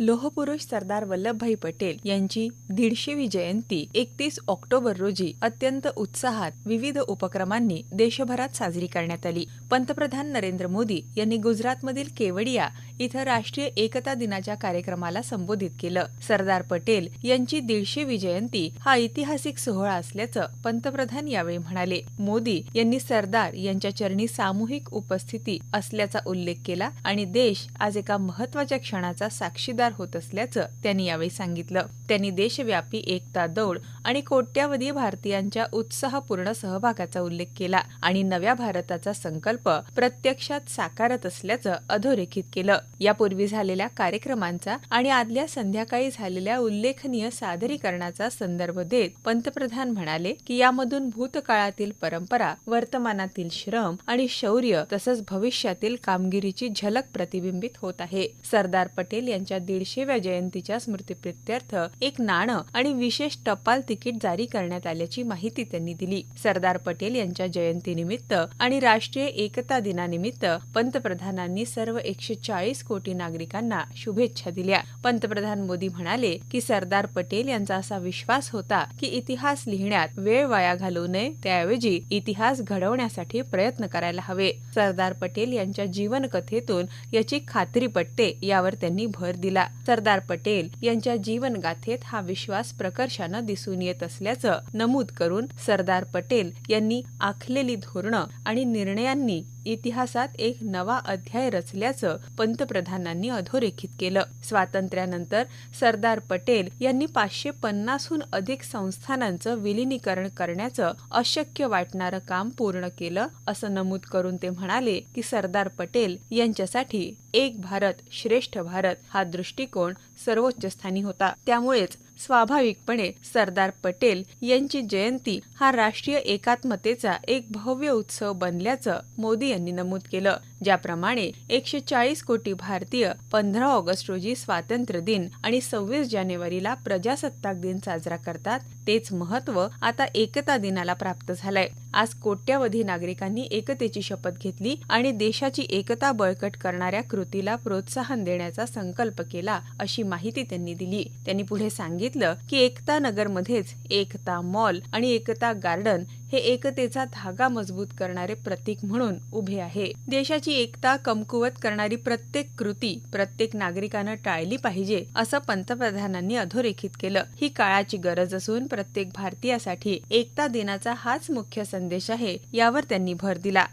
लोहपुरुष सरदार वल्लभभाई पटेल यांची दीडशेवी जयंती एकतीस ऑक्टोबर रोजी अत्यंत उत्साहात विविध उपक्रमांनी देशभरात साजरी करण्यात आली. पंतप्रधान नरेंद्र मोदी यांनी गुजरातमधील केवडिया इथं राष्ट्रीय एकता दिनाच्या कार्यक्रमाला संबोधित केलं. सरदार पटेल यांची दीडशेवी जयंती हा ऐतिहासिक सोहळा असल्याचं पंतप्रधान यावेळी म्हणाले. मोदी यांनी सरदार यांच्या चरणी सामूहिक उपस्थिती असल्याचा उल्लेख केला आणि देश आज एका महत्त्वाच्या क्षणाचा साक्षीदार होत असल्याचं त्यांनी यावेळी सांगितलं. त्यांनी देशव्यापी एकता दौड आणि कोट्यावधी भारतीयांच्या उत्साहपूर्ण सहभागाचा उल्लेख केला आणि नव्या भारताचा संकल्प प्रत्यक्षात साकारत असल्याचं अधोरेखित केलं. यापूर्वी झालेल्या कार्यक्रमांचा आणि आदल्या संध्याकाळी झालेल्या उल्लेखनीय सादरीकरणाचा संदर्भ देत पंतप्रधान म्हणाले की यामधून भूतकाळातील परंपरा वर्तमानातील श्रम आणि शौर्य तसंच भविष्यातील कामगिरीची झलक प्रतिबिंबित होत आहे. सरदार पटेल यांच्या दीडशेव्या जयंतीच्या स्मृतीप्रित्यर्थ एक नाणं आणि विशेष टपाल तिकीट जारी करण्यात आल्याची माहिती त्यांनी दिली. सरदार पटेल यांच्या जयंतीनिमित्त आणि राष्ट्रीय एकता दिनानिमित्त पंतप्रधानांनी सर्व एकशे चाळीस कोटी नागरिकांना शुभेच्छा दिल्या. पंतप्रधान मोदी म्हणाले की सरदार पटेल यांचा असा विश्वास होता की इतिहास लिहिण्यात वेळ वाया घालवू नये त्याऐवजी इतिहास घडवण्यासाठी प्रयत्न करायला हवे. सरदार पटेल यांच्या जीवनकथेतून याची खात्री पटते यावर त्यांनी भर दिला. सरदार पटेल यांच्या जीवनगाथेत हा विश्वास प्रकर्षानं दिसून येत असल्याचं नमूद करून सरदार पटेल यांनी आखलेली धोरणं आणि निर्णयांनी इतिहासात एक नवा अध्याय रचल्याचं पंतप्रधानांनी अधोरेखित केलं. स्वातंत्र्यानंतर सरदार पटेल यांनी पाचशे पन्नासहून अधिक संस्थानांचं विलिनीकरण करण्याचं अशक्य वाटणारं काम पूर्ण केलं असं नमूद करून ते म्हणाले की सरदार पटेल यांच्यासाठी एक भारत श्रेष्ठ भारत हा दृष्टिकोन सर्वोच्च स्थानी होता. त्यामुळेच स्वाभाविकपणे सरदार पटेल यांची जयंती हा राष्ट्रीय एकात्मतेचा एक भव्य उत्सव बनल्याचं मोदी यांनी नमूद केलं. ज्याप्रमाणे एकशे चाळीस कोटी भारतीय पंधरा ऑगस्ट रोजी स्वातंत्र्य दिन आणि सव्वीस जानेवारीला प्रजासत्ताक दिन साजरा करतात तेच महत्त्व आता एकता दिनाला प्राप्त झालंय. आज कोट्यावधी नागरिकांनी एकतेची शपथ घेतली आणि देशाची एकता बळकट करणाऱ्या कृतीला प्रोत्साहन देण्याचा संकल्प केला अशी माहिती त्यांनी दिली. त्यांनी पुढे सांगितलं की एकता नगरमध्येच एकता मॉल आणि एकता गार्डन हे एकतेचा धागा मजबूत करणारे प्रतीक म्हणून उभे आहे. देशाची एकता कमकुवत करणारी प्रत्येक कृती प्रत्येक नागरिकानं टाळली पाहिजे असं पंतप्रधानांनी अधोरेखित केलं. ही काळाची गरज असून प्रत्येक भारतीयासाठी एकता दिनाचा हाच मुख्य संदेश आहे यावर त्यांनी भर दिला.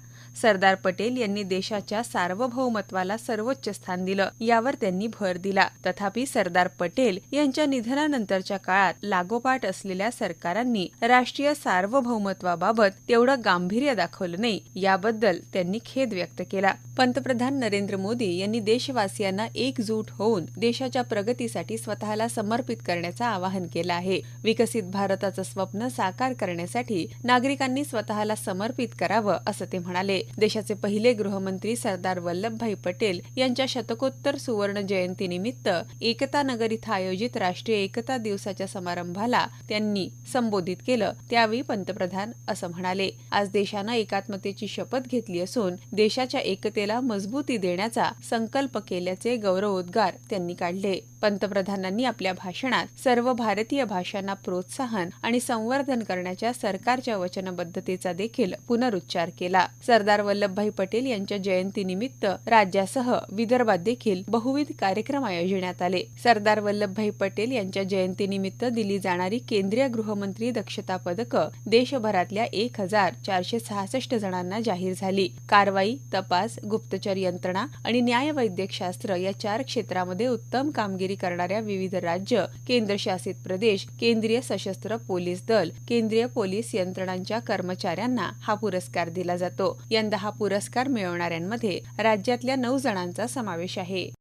सरदार पटेल यांनी देशाच्या सार्वभौमत्वाला सर्वोच्च स्थान दिलं. यावर त्यांनी भर दिला. तथापि सरदार पटेल यांच्या निधनानंतरच्या काळात लागोपाठ असलेल्या सरकारांनी राष्ट्रीय सार्वभौमत्वाबाबत तेवढं गांभीर्य दाखवलं नाही याबद्दल त्यांनी खेद व्यक्त केला. पंतप्रधान नरेंद्र मोदी यांनी देशवासियांना एकजूट होऊन देशाच्या प्रगतीसाठी स्वतःला समर्पित करण्याचं आवाहन केलं आहे. विकसित भारताचं स्वप्न साकार करण्यासाठी नागरिकांनी स्वतःला समर्पित करावं असं ते म्हणाले. देशाचे पहिले गृहमंत्री सरदार वल्लभभाई पटेल यांच्या शतकोत्तर सुवर्ण जयंतीनिमित्त एकता नगर इथं आयोजित राष्ट्रीय एकता दिवसाच्या समारंभाला त्यांनी संबोधित केलं. त्यावेळी पंतप्रधान असं म्हणाले आज देशानं एकात्मतेची शपथ घेतली असून देशाच्या एकतेला मजबूती देण्याचा संकल्प केल्याचे गौरवोद्गार त्यांनी काढले. पंतप्रधानांनी आपल्या भाषणात सर्व भारतीय भाषांना प्रोत्साहन आणि संवर्धन करण्याच्या सरकारच्या वचनबद्धतेचा देखील पुनरुच्चार केला. सरदार सरदार वल्लभभाई पटेल यांच्या जयंतीनिमित्त राज्यासह विदर्भात देखील बहुविध कार्यक्रम आयोजण्यात आले. सरदार वल्लभभाई पटेल यांच्या जयंतीनिमित्त दिली जाणारी केंद्रीय गृहमंत्री दक्षता पदकं देशभरातल्या एक हजार चारशे सहासष्ट जणांना जाहीर झाली. कारवाई तपास गुप्तचर यंत्रणा आणि न्यायवैद्यकशास्त्र या चार क्षेत्रामध्ये उत्तम कामगिरी करणाऱ्या विविध राज्य केंद्रशासित प्रदेश केंद्रीय सशस्त्र पोलीस दल केंद्रीय पोलीस यंत्रणांच्या कर्मचाऱ्यांना हा पुरस्कार दिला जातो. यंदा हा पुरस्कार मिळवणाऱ्यांमध्ये राज्यातल्या नऊ जणांचा समावेश आहे.